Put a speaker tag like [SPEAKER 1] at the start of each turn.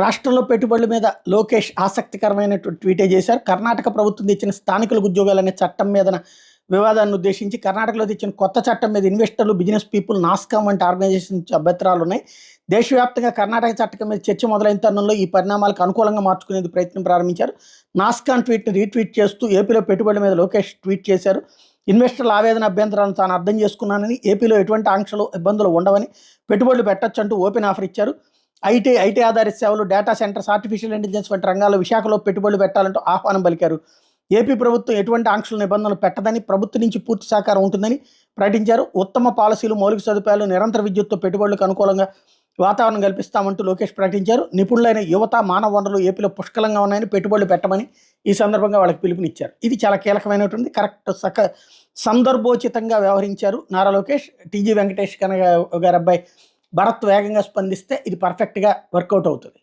[SPEAKER 1] రాష్ట్రంలో పెట్టుబడుల మీద లోకేష్ ఆసక్తికరమైనటువంటి ట్వీటే చేశారు. కర్ణాటక ప్రభుత్వం తెచ్చిన స్థానికులకు ఉద్యోగాలు అనే చట్టం మీద వివాదాన్ని ఉద్దేశించి కర్ణాటకలో తెచ్చిన కొత్త చట్టం మీద ఇన్వెస్టర్లు బిజినెస్ పీపుల్ నాస్కామ్ వంటి ఆర్గనైజేషన్ అభ్యంతరాలు ఉన్నాయి దేశవ్యాప్తంగా కర్ణాటక చట్టం మీద చర్చ మొదలైన తరుణంలో ఈ పరిణామాలకు అనుకూలంగా మార్చుకునేది ప్రయత్నం ప్రారంభించారు. నాస్కాన్ ట్వీట్ని రీట్వీట్ చేస్తూ ఏపీలో పెట్టుబడుల మీద లోకేష్ ట్వీట్ చేశారు. ఇన్వెస్టర్ల ఆవేదన అభ్యంతరాలను తాను అర్థం చేసుకున్నానని ఏపీలో ఎటువంటి ఆంక్షలు ఇబ్బందులు ఉండవని పెట్టుబడులు పెట్టచ్చంటూ ఓపెన్ ఆఫర్ ఇచ్చారు. ఐటీ ఐటీ ఆధారిత సేవలు డేటా సెంటర్స్ ఆర్టిఫిషియల్ ఇంటెలిజెన్స్ వంటి రంగాల్లో విశాఖలో పెట్టుబడులు పెట్టాలంటూ ఆహ్వానం పలికారు. ఏపీ ప్రభుత్వం ఎటువంటి ఆంక్షల నిబంధనలు పెట్టదని ప్రభుత్వం నుంచి పూర్తి సహకారం ఉంటుందని ప్రకటించారు. ఉత్తమ పాలసీలు మౌలిక సదుపాయాలు నిరంతర విద్యుత్తో పెట్టుబడులకు అనుకూలంగా వాతావరణం కల్పిస్తామంటూ లోకేష్ ప్రకటించారు. నిపుణులైన యువత మానవ వనరులు ఏపీలో పుష్కలంగా ఉన్నాయని పెట్టుబడులు పెట్టమని ఈ సందర్భంగా వాళ్ళకి పిలుపునిచ్చారు. ఇది చాలా కీలకమైనటువంటి కరెక్ట్ సక సందర్భోచితంగా వ్యవహరించారు నారా లోకేష్. టీజీ వెంకటేష్ కనగ గారి అబ్బాయి భరత్ వేగంగా స్పందిస్తే ఇది పర్ఫెక్ట్గా వర్కౌట్ అవుతుంది.